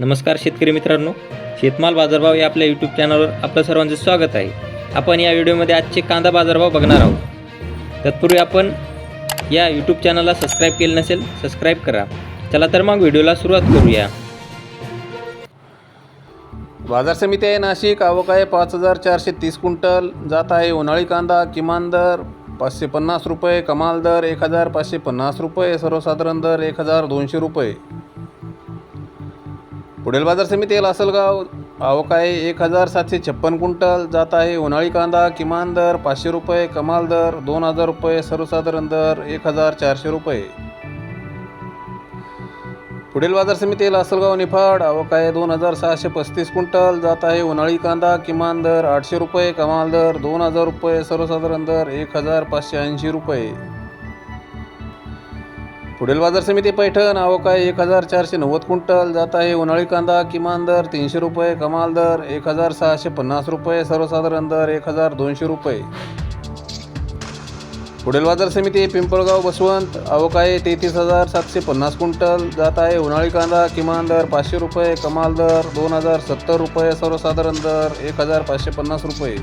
नमस्कार शेतकरी मित्रांनो शेतमाल बाजारभाव या आपल्या यूट्यूब चॅनलवर आपलं सर्वांचं स्वागत आहे. आपण या व्हिडिओमध्ये आजचे कांदा बाजारभाव बघणार आहोत. तत्पूर्वी आपण या यूट्यूब चॅनलला सबस्क्राईब केलं नसेल सबस्क्राईब करा. चला तर मग व्हिडिओला सुरुवात करूया. बाजार समिती आहे नाशिक आवक आहे पाच हजार चारशे तीस क्विंटल जात आहे उन्हाळी कांदा किमान दर पाचशे पन्नास रुपये कमाल दर एक हजार पाचशे पन्नास रुपये सर्वसाधारण दर एक हजार दोनशे रुपये. पुढील बाजार समिती असेल लासलगाव आवक आहे एक हजार सातशे छप्पन क्विंटल. जात आहे उन्हाळी कांदा किमान दर पाचशे रुपये कमाल दर दोन हजार रुपये सर्वसाधारण दर एक हजार चारशे रुपये. पुढील बाजार समिती असलगाव निफाड. आवक आहे दोन हजार सहाशे पस्तीस क्विंटल. जात आहे उन्हाळी कांदा किमान दर आठशे रुपये कमाल दर दोन हजार रुपये सर्वसाधारण दर एक हजार पाचशे ऐंशी रुपये. पुढील बाजार समिती पैठण आवक आहे एक हजार चारशे नव्वद क्विंटल जात आहे उन्हाळी कांदा किमान दर तीनशे रुपये कमाल दर एक हजार सहाशे पन्नास रुपये सर्वसाधारण दर एक हजार दोनशे रुपये. पुढील बाजार समिती पिंपळगाव बसवंत आवक आहे तेहतीस हजार सातशे पन्नास क्विंटल जात आहे उन्हाळी कांदा किमान दर पाचशे रुपये कमाल दर दोन हजार सत्तर रुपये सर्वसाधारण दर एक हजार पाचशे पन्नास रुपये.